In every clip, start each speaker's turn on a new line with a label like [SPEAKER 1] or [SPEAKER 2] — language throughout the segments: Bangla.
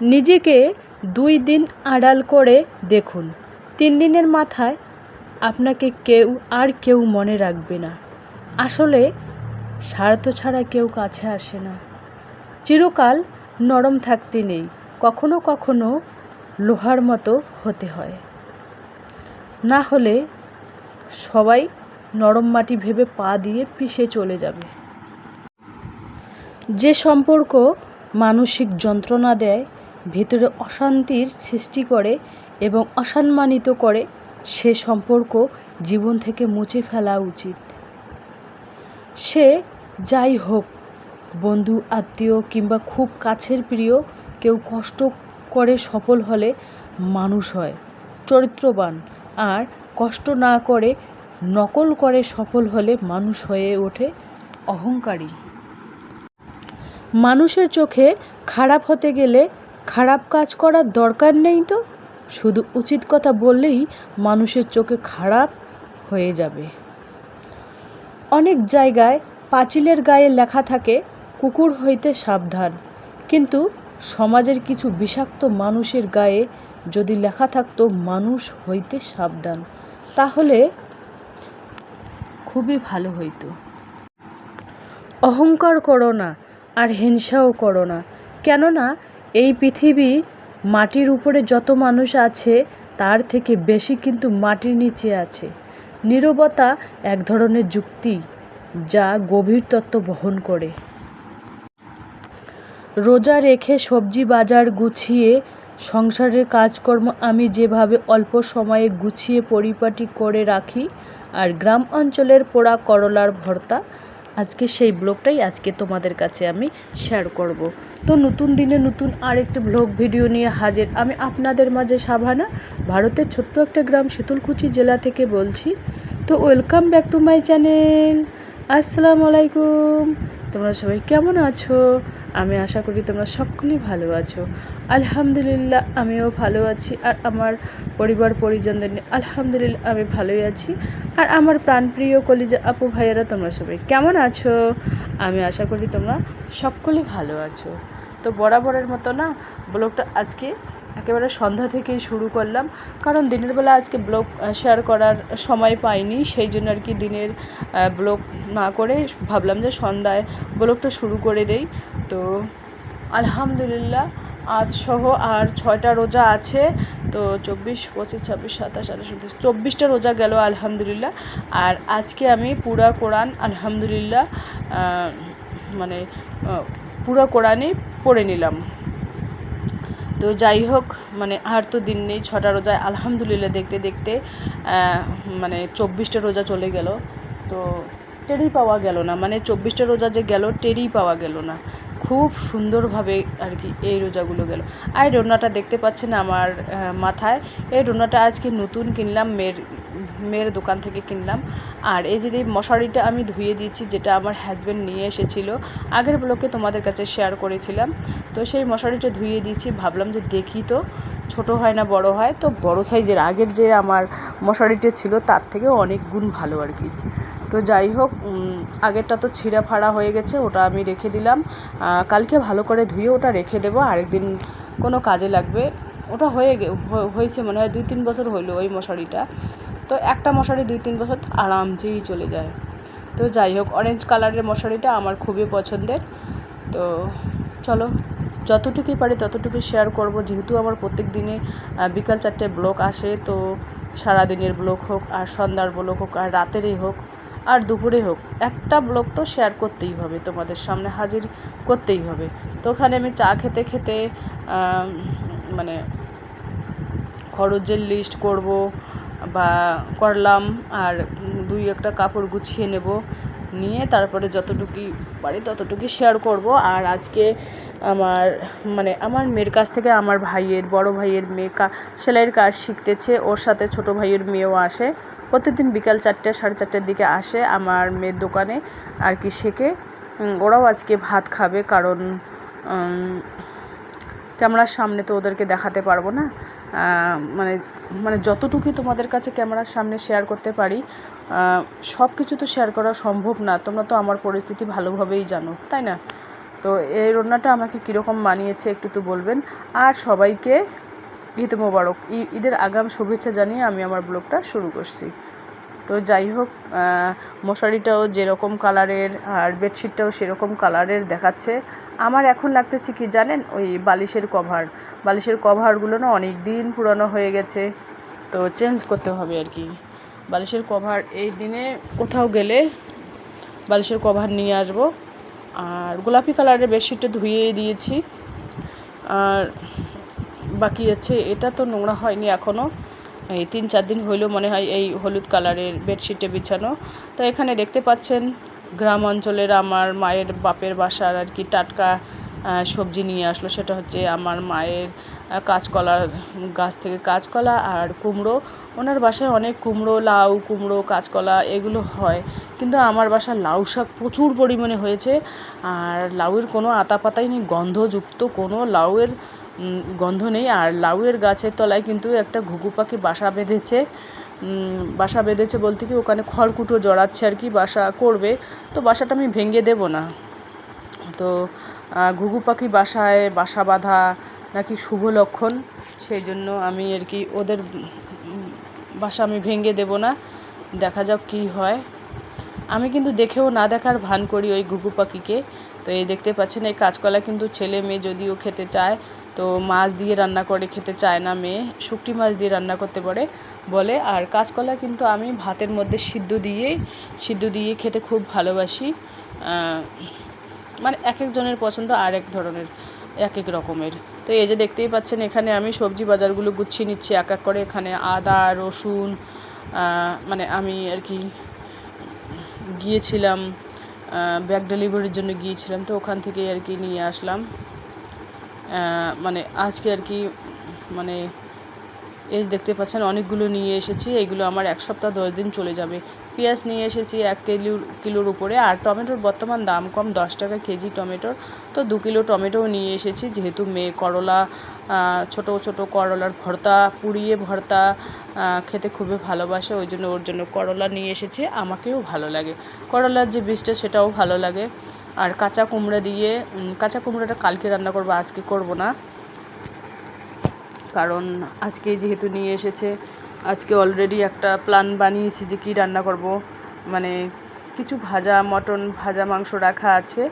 [SPEAKER 1] নিজেকে দুই দিন আড়াল করে দেখুন। তিন দিনের মাথায় আপনাকে কেউ আর কেউ মনে রাখবে না। আসলে স্বার্থ ছাড়া কেউ কাছে আসে না। চিরকাল নরম থাকতে নেই। কখনো কখনো লোহার মতো হতে হয়। না হলে সবাই নরম মাটি ভেবে পা দিয়ে পিষে চলে যাবে। যে সম্পর্ক মানসিক যন্ত্রণা দেয় ভেতরে অশান্তির সৃষ্টি করে এবং অসম্মানিত করে সে সম্পর্ক জীবন থেকে মুছে ফেলা উচিত। সে যাই হোক, বন্ধু, আত্মীয় কিংবা খুব কাছের প্রিয়, কেউ কষ্ট করে সফল হলে মানুষ হয়, চরিত্রবান। আর কষ্ট না করে, নকল করে সফল হলে মানুষ হয়ে ওঠে অহংকারী। মানুষের চোখে খারাপ হতে গেলে খারাপ কাজ করার দরকার নেই তো? শুধু উচিত কথা বললেই মানুষের চোখে খারাপ হয়ে যাবে। অনেক জায়গায় পাঁচিলের গায়ে লেখা থাকে, কুকুর হইতে সাবধান। কিন্তু সমাজের কিছু বিষাক্ত মানুষের গায়ে যদি লেখা থাকতো, মানুষ হইতে সাবধান, তাহলে খুবই ভালো হইতো। অহংকার করো না আর হিংসাও করো না। কেননা এই পৃথিবী মাটির উপরে যত মানুষ আছে, তার থেকে বেশি কিন্তু মাটির নিচে আছে। নীরবতা এক ধরনের যুক্তি যা গভীর তত্ত্ব বহন করে। রোজা রেখে সবজি বাজার গুছিয়ে, সংসারের কাজকর্ম আমি যেভাবে অল্প সময়ে গুছিয়ে পরিপাটি করে রাখি, আর গ্রাম অঞ্চলের পোড়া করলার ভর্তা আজকে সেই ব্লগটাই আজকে তোমাদের কাছে আমি শেয়ার করব। তো নতুন দিনে নতুন আরেকটি ব্লগ ভিডিও নিয়ে হাজির। আমি আপনাদের মাঝে সাভানা, ভারতের ছোট্ট একটা গ্রাম শীতলকুচি জেলা থেকে বলছি। তো welcome back to my channel আসসালামু আলাইকুম। তোমরা সবাই কেমন আছো? আমি আশা করি তোমরা সকলেই ভালো আছো। আলহামদুলিল্লাহ, আমিও ভালো আছি আর আমার পরিবার পরিজনদের নিয়ে আলহামদুলিল্লাহ, আমি ভালোই আছি। আর আমার প্রাণপ্রিয় কলিজা আপু ভাইয়েরা, তোমরা সবাই কেমন আছো? আমি আশা করি তোমরা সকলেই ভালো আছো। তো বরাবরের মতো না, ব্লগটা আজকে একেবারে সন্ধ্যা থেকেই শুরু করলাম। কারণ দিনের বেলা আজকে ব্লগ শেয়ার করার সময় পাইনি, সেই জন্য আর কি দিনের ব্লগ না করে ভাবলাম যে সন্ধ্যায় ব্লগটা শুরু করে দেই। তো আলহামদুলিল্লাহ, আজ সহ আর ছয়টা রোজা আছে। তো চব্বিশ, পঁচিশ, ছাব্বিশ, সাতাশ, আঠাশ, উনত্রিশ, চব্বিশটা রোজা গেল আলহামদুলিল্লাহ। আর আজকে আমি পুরা কোরআন আলহামদুলিল্লাহ মানে পুরো কোরআনই পড়ে নিলাম। তো যাই হোক মানে আর তো দিন নেই, ছটা রোজায় আলহামদুলিল্লাহ দেখতে দেখতে মানে চব্বিশটা রোজা চলে গেল। তো টেরই পাওয়া গেল না মানে চব্বিশটা রোজা যে গেল, টেরই পাওয়া গেল না। খুব সুন্দরভাবে আর কি এই রোজাগুলো গেল। আর এই দেখতে পাচ্ছেন আমার মাথায়। এই রোনাটা আজকে নতুন কিনলাম, মেয়ের মেয়ের দোকান থেকে কিনলাম। আর এই যে মশারিটা আমি ধুয়ে দিয়েছি, যেটা আমার হাজব্যান্ড নিয়ে এসেছিল। আগের ব্লকে তোমাদের কাছে শেয়ার করেছিলাম। তো সেই মশারিটা ধুয়ে দিয়েছি, ভাবলাম যে দেখি তো, ছোট হয় না বড় হয়। তো বড় সাইজের আগের যে আমার মশারিটা ছিল, তার থেকেও অনেক গুণ ভালো আর কি। তো যাই হোক আগেরটা তো ছিঁড়া ফাড়া হয়ে গেছে, ওটা আমি রেখে দিলাম। কালকে ভালো করে ধুয়ে ওটা রেখে দেবো, আরেকদিন কোনো কাজে লাগবে। ওটা হয়ে, হয়েছে মনে হয় দুই তিন বছর হলো ওই মশারিটা। তো একটা মশারি দুই তিন বছর আরামসেই চলে যায়। তো যাই হোক অরেঞ্জ কালারের মশারিটা আমার খুবই পছন্দের। তো চলো, যতটুকুই পারি ততটুকুই শেয়ার করব। যেহেতু আমার প্রত্যেক দিনে বিকাল চারটে ব্লক আসে, তো সারাদিনের ব্লক হোক, আর সন্ধ্যার ব্লক হোক, আর রাতেরই হোক, আর দুপুরে হোক, একটা ব্লগ তো শেয়ার করতেই হবে, তোমাদের সামনে হাজির করতেই হবে। তো ওখানে আমি চা খেতে খেতে মানে খরচের লিস্ট করব বা করলাম আর দুই একটা কাপড় গুছিয়ে নেব নিয়ে তারপরে যতটুকুই পারি ততটুকু শেয়ার করব। আর আজকে আমার মানে আমার মেয়ের কাছ থেকে আমার ভাইয়ের, বড় ভাইয়ের মেয়ে কা, সেলাইয়ের কাজ শিখতেছে, ওর সাথে ছোট ভাইয়ের মেয়েও আসে। প্রতিদিন বিকাল চারটে, সাড়ে চারটের দিকে আসে আমার মেয়ের দোকানে আর কি শেখে। ওরাও আজকে ভাত খাবে কারণ ক্যামেরার সামনে তো ওদেরকে দেখাতে পারব না। মানে মানে যতটুকুই তোমাদের কাছে ক্যামেরার সামনে শেয়ার করতে পারি সব কিছু তো শেয়ার করা সম্ভব না। তোমরা তো আমার পরিস্থিতি ভালোভাবেই জানো, তাই না? তো এই রান্নাটা আমাকে কীরকম মানিয়েছে একটু তো বলবেন। আর সবাইকে ঈদ মোবারক ঈদের আগাম শুভেচ্ছা জানিয়ে আমি আমার ব্লগটা শুরু করছি। তো যাই হোক মশারিটাও যেরকম কালারের আর বেডশিটটাও সেরকম কালারের দেখাচ্ছে। আমার এখন লাগতেছে কি জানেন, ওই বালিশের কভার। বালিশের কভারগুলো না অনেক দিন পুরানো হয়ে গেছে, তো চেঞ্জ করতে হবে আর কি। বালিশের কভার এই দিনে কোথাও গেলে বালিশের কভার নিয়ে আসব। আর গোলাপি কালারের বেডশিটটা ধুয়েই দিয়েছি। আর বাকি আছে, এটা তো নোংরা হয়নি এখনও এই তিন চার দিন হইল মনে হয় এই হলুদ কালারের বেডশিটে বিছানো। তো এখানে দেখতে পাচ্ছেন গ্রাম অঞ্চলের আমার মায়ের বাপের বাসার আর কি টাটকা সবজি নিয়ে আসলো। সেটা হচ্ছে আমার মায়ের আহ, কাঁচকলা গাছ থেকে কাঁচকলা আর কুমড়ো। ওনার বাসায় অনেক কুমড়ো লাউ কুমড়ো কাঁচকলা এগুলো হয়। কিন্তু আমার বাসার লাউ শাক প্রচুর পরিমাণে হয়েছে। আর লাউয়ের কোনো আতা পাতাই নেই গন্ধযুক্ত কোনো লাউয়ের গন্ধ নেই। আর লাউয়ের গাছের তলায় কিন্তু একটা ঘুঘু পাখি বাসা বেঁধেছে। বাসা বেঁধেছে বলতে কি ওখানে খড়কুটো জড়াচ্ছে আর কি, বাসা করবে। তো বাসাটা আমি ভেঙে দেবো না। তো ঘুঘু পাখি বাসায় বাসা বাঁধা নাকি শুভ লক্ষণ, সেই জন্য আমি আর কি ওদের বাসা আমি ভেঙে দেবো না। দেখা যাক কী হয়। আমি কিন্তু দেখেও না দেখার ভান করি ওই ঘুঘু পাখিকে। তো এই দেখতে পাচ্ছেন, এই কাঁচকলা কিন্তু ছেলে মেয়ে যদিও খেতে চায় তো মাছ দিয়ে রান্না করে খেতে চায় না মেয়ে, শুকটি মাছ দিয়ে রান্না করতে পারে, বলে। আর কাঁচকলা কিন্তু আমি ভাতের মধ্যে সিদ্ধ দিয়েই, সিদ্ধ দিয়ে খেতে খুব ভালোবাসি। মানে এক একজনের পছন্দ আর এক ধরনের, এক এক রকমের। তো এই যে দেখতেই পাচ্ছেন, এখানে আমি সবজি বাজারগুলো গুছিয়ে নিচ্ছি, এক এক করে। এখানে আদা, রসুন মানে আমি আর কি গিয়েছিলাম ব্যাগ ডেলিভারির জন্য গিয়েছিলাম, তো ওখান থেকে আর কি নিয়ে আসলাম। মানে আজকে আর কি মানে এই দেখতে পাচ্ছেন, অনেকগুলো নিয়ে এসেছি। এইগুলো আমার এক সপ্তাহ দশ দিন চলে যাবে। পেঁয়াজ নিয়ে এসেছি এক কিলোর কিলোর উপরে। আর টমেটোর বর্তমান দাম কম, দশ টাকা কেজি টমেটোর। তো দু কিলো টমেটোও নিয়ে এসেছি, যেহেতু মেয়ে করলা ছোট ছোট করলার ভর্তা, পুড়িয়ে ভর্তা খেতে খুবই ভালোবাসে। ওই জন্য ওর জন্য করলা নিয়ে এসেছি। আমাকেও ভালো লাগে। করলার যে বীজটা, সেটাও ভালো লাগে। আর কাঁচা কুমড়া দিয়ে কাঁচা কুমড়োটা কালকে রান্না করব, আজকে করব না। কারণ আজকে যেহেতু নিয়ে এসেছে, আজকে অলরেডি একটা প্ল্যান বানিয়েছি যে কী রান্না করব। মানে কিছু ভাজা, মটন ভাজা, মাংস রাখা আছে।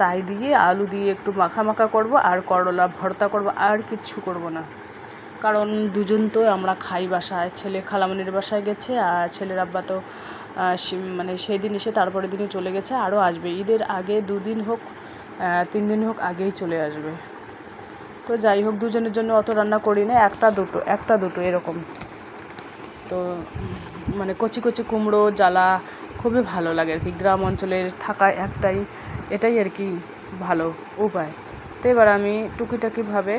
[SPEAKER 1] তাই দিয়ে আলু দিয়ে একটু মাখা মাখা করব, আর করলা ভর্তা করব, আর কিচ্ছু করব না। কারণ দুজন তো আমরা খাই বাসায়, ছেলে খালামনির বাসায় গেছে, আর ছেলের আব্বা তো মানে সেই দিন এসে তারপরের দিনই চলে গেছে, আরও আসবে। ঈদের আগে দুদিন হোক তিন দিন হোক আগেই চলে আসবে। তো যাই হোক, দুজনের জন্য অত রান্না করি না, একটা দুটো একটা দুটো এরকম। তো মানে কচি কচি কুমড়ো, জ্বালা, খুবই ভালো লাগে আর কি। গ্রাম অঞ্চলের থাকা একটাই, এটাই আর কি ভালো উপায়। তো এবার আমি টুকিটাকিভাবে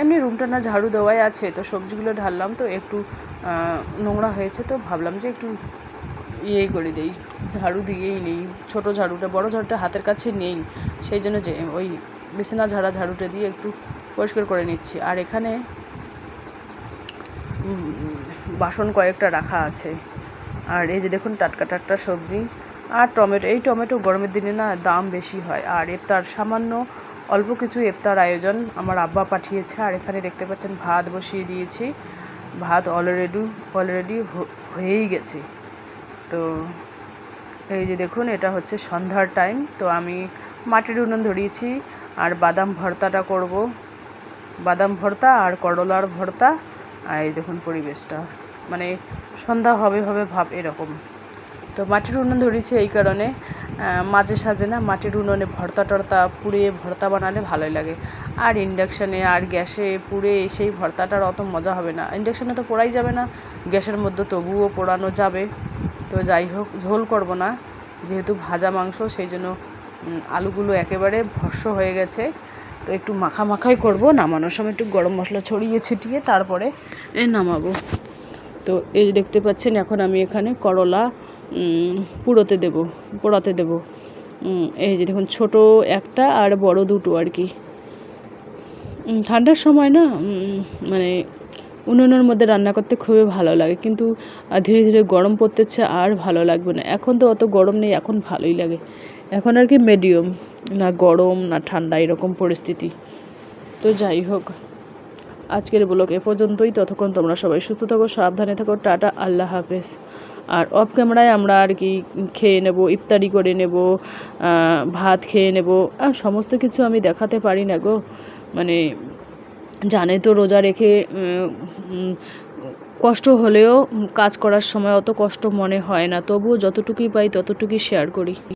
[SPEAKER 1] এমনি রুমটা না ঝাড়ু দেওয়াই আছে, তো সবজিগুলো ঢাললাম, তো একটু নোংরা হয়েছে, তো ভাবলাম যে একটু ইয়েই করে দিই, ঝাড়ু দিয়েই নেই, ছোট ঝাড়ুটা, বড় ঝাড়ুটা হাতের কাছে নেই, সেই জন্য যে ওই বিছানা ঝাড়া ঝাড়ুটা দিয়ে একটু পরিষ্কার করে নিচ্ছি। আর এখানে বাসন কয়েকটা রাখা আছে। আর এই যে দেখুন টাটকা টাটকা সবজি। আর টমেটো, এই টমেটো গরমের দিনে না দাম বেশি হয়। আর ইফতার, সামান্য অল্প কিছু ইফতার আয়োজন আমার আব্বা পাঠিয়েছে। আর এখানে দেখতে পাচ্ছেন ভাত বসিয়ে দিয়েছি। ভাত অলরেডি অলরেডি হয়েই গেছে। তো এই যে দেখুন, এটা হচ্ছে সন্ধ্যার টাইম তো আমি মাটির উনুন ধরিয়েছি আর বাদাম ভর্তাটা করব। বাদাম ভর্তা আর করলার ভর্তা, আর এই দেখুন পরিবেশটা। মানে সন্ধ্যা হবে হবে ভাব এরকম। তো মাটির উনুন ধরিয়েছি এই কারণে মাঝে সাঝে না মাটির উনুনে ভর্তা টর্তা পুড়িয়ে ভর্তা বানালে ভালোই লাগে। আর ইন্ডাকশানে আর গ্যাসে পুড়ে সেই ভর্তাটার অত মজা হবে না। ইন্ডাকশানে তো পোড়াই যাবে না, গ্যাসের মধ্যে তবুও পোড়ানো যাবে। তো যাই হোক, ঝোল করব না। যেহেতু ভাজা মাংস, সেই জন্য আলুগুলো একেবারে ভস্য হয়ে গেছে। তো একটু মাখা মাখাই করব। নামানোর সময় একটু গরম মশলা ছড়িয়ে ছিটিয়ে তারপরে এ নামাবো। তো এই দেখতে পাচ্ছেন, এখন আমি এখানে করলা পুড়োতে দেব, পোড়াতে দেব। এই যে দেখুন, ছোট একটা আর বড় দুটো আর কি। ঠান্ডার সময় না মানে উনুনের মধ্যে রান্না করতে খুবই ভালো লাগে। কিন্তু ধীরে ধীরে গরম পড়তেছে আর ভালো লাগবে না। এখন তো অত গরম নেই, এখন ভালোই লাগে। এখন আর কি মিডিয়াম না গরম, না ঠান্ডা, এরকম পরিস্থিতি। তো যাই হোক, আজকের ব্লগ এ পর্যন্তই। ততক্ষণ তোমরা সবাই সুস্থ থাকো, সাবধানে থাকো। টাটা, আল্লাহ হাফেজ। আর অফ ক্যামেরায় আমরা আর কি খেয়ে নেব, ইফতারি করে নেব ভাত খেয়ে নেব। আর সমস্ত কিছু আমি দেখাতে পারি না গো। মানে জানে তো রোজা রেখে কষ্ট হলেও কাজ করার সময় অত কষ্ট মনে হয় না। তবুও যতটুকুই পাই ততটুকুই শেয়ার করি।